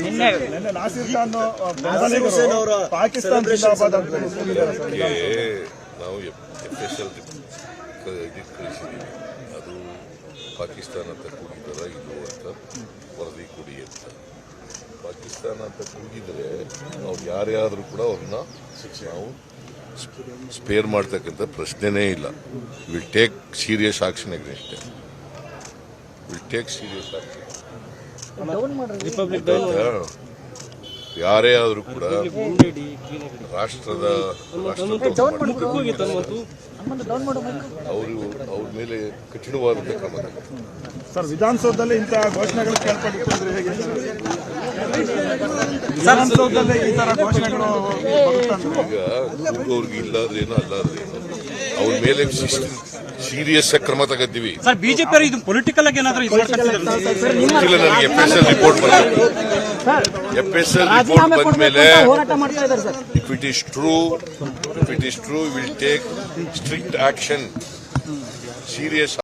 ನಿನ್ನೆ ಪಾಕಿಸ್ತಾನ ಜಿಂದಾಬಾದ್ ಅಂತ ನಾವು ಎಫ್ ಎಸ್ ಎಲ್ ಕಳಿಸಿದ್ದೀವಿ ಅದು ಪಾಕಿಸ್ತಾನ ಅಂತ ಕೂಗಿದಾರ ಇದು ಅಂತ ವರದಿ ಕೊಡಿ ಅಂತ. ಪಾಕಿಸ್ತಾನ ಅಂತ ಕೂಗಿದ್ರೆ ನಾವು ಯಾರೇ ಆದರೂ ಕೂಡ ಅವ್ರನ್ನ ನಾವು ಸ್ಪೇರ್ ಮಾಡ್ತಕ್ಕಂಥ ಪ್ರಶ್ನೆನೇ ಇಲ್ಲ. Will take serious action against will take serious ಯಾರೇ ಆದರೂ ಕೂಡ ರಾಷ್ಟ್ರದ ಅವರು ಅವ್ರ ಮೇಲೆ ಕಠಿಣವಾದಂಥ ಕ್ರಮ. ಸರ್ ವಿಧಾನಸೌಧದಲ್ಲಿ ಇಂತಹ ಘೋಷಣೆಗಳು ಕೇಳ್ಪಟ್ಟಿದ್ರೆ ಹೇಗೆ ಸರ್? ವಿಧಾನಸೌಧದಲ್ಲಿ ಈ ತರ ಘೋಷಣೆಗಳು ಈಗ ಅವ್ರಿಗೆ ಇಲ್ಲಾದ್ರೇನು ಅಲ್ಲಾದ್ರೇನು ಅವ್ರ ಮೇಲೆ ಸೀರಿಯಸ್ ಕ್ರಮ ತಗದ್ದೀವಿ. ಸರ್ ಬಿಜೆಪಿ ಅವರು ಇದು ಪೊಲಿಟಿಕಲ್ ಆಗಿ ಏನಾದರೂ ಇಲ್ಲ ನನಗೆ ಎಫ್ ಎಸ್ ಎಲ್ ರಿಪೋರ್ಟ್ ಬಂದಿದೆ ಎಫ್ ಎಸ್ ಎಲ್ ರಿಪೋರ್ಟ್ ಬಂದ ಮೇಲೆ ಹೋರಾಟ ಮಾಡ್ತಾ ಇದ್ದಾರೆ sir. If it is true if it is true will take strict action serious